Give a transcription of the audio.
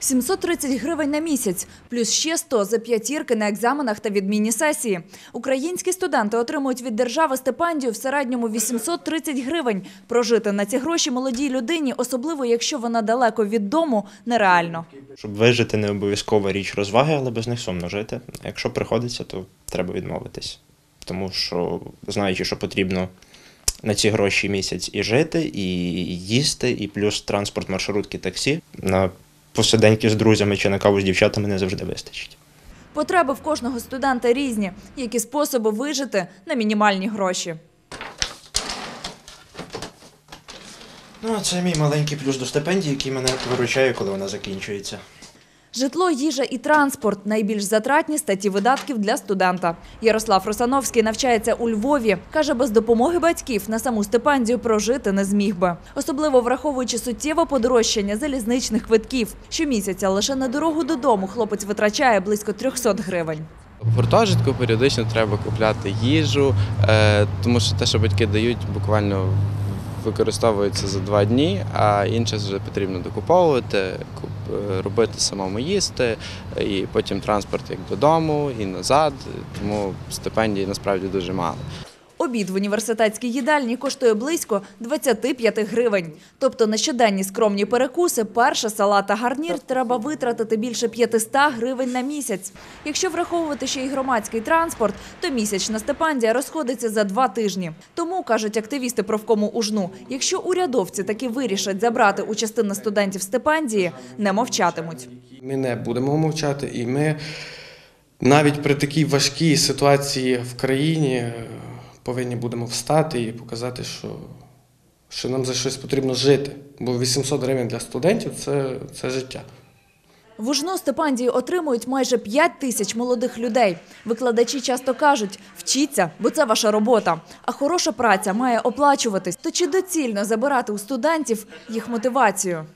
730 гривень на місяць, плюс ще 100 за п'ятірки на екзаменах та відмінні сесії. Українські студенти отримують від держави стипендію в середньому 830 гривень. Прожити на ці гроші молодій людині, особливо якщо вона далеко від дому, нереально. Щоб вижити, не обов'язкова річ розваги, але без них сумно жити. Якщо приходиться, то треба відмовитись. Тому що, знаючи, що потрібно на ці гроші місяць і жити, і їсти, і плюс транспорт, маршрутки, таксі, на посиденьки з друзями чи на каву з дівчатами не завжди вистачить. Потреби в кожного студента різні. Які способи вижити на мінімальні гроші. Ну, а це мій маленький плюс до стипендії, який мене виручає, коли вона закінчується. Житло, їжа і транспорт найбільш затратні статті видатків для студента. Ярослав Русановський навчається у Львові. Каже, без допомоги батьків на саму стипендію прожити не зміг би. Особливо враховуючи суттєве подорожчання залізничних квитків. Щомісяця лише на дорогу додому хлопець витрачає близько 300 гривень. В гуртожитку періодично треба купляти їжу, е, тому що те, що батьки дають, буквально використовується за два дні, а інше вже потрібно докуповувати, куп- робити самому їсти, е, і потім транспорт як додому і назад. Тому стипендій насправді дуже мало. Обід в університетській їдальні коштує близько 25 гривень. Тобто на щоденні скромні перекуси, перша салат та гарнір треба витратити більше 500 гривень на місяць. Якщо враховувати ще й громадський транспорт, то місячна стипендія розходиться за два тижні. Тому, кажуть активісти профкому УЖНУ, якщо урядовці таки вирішать забрати у частини студентів стипендії, не мовчатимуть. Ми не будемо мовчати, і ми навіть при такій важкій ситуації в країні повинні будемо встати і показати, що, що нам за щось потрібно жити. Бо 800 гривень для студентів це, це життя. В УЖНУ стипендії отримують майже 5 тисяч молодих людей. Викладачі часто кажуть, вчіться, бо це ваша робота. А хороша праця має оплачуватись. То чи доцільно забирати у студентів їх мотивацію?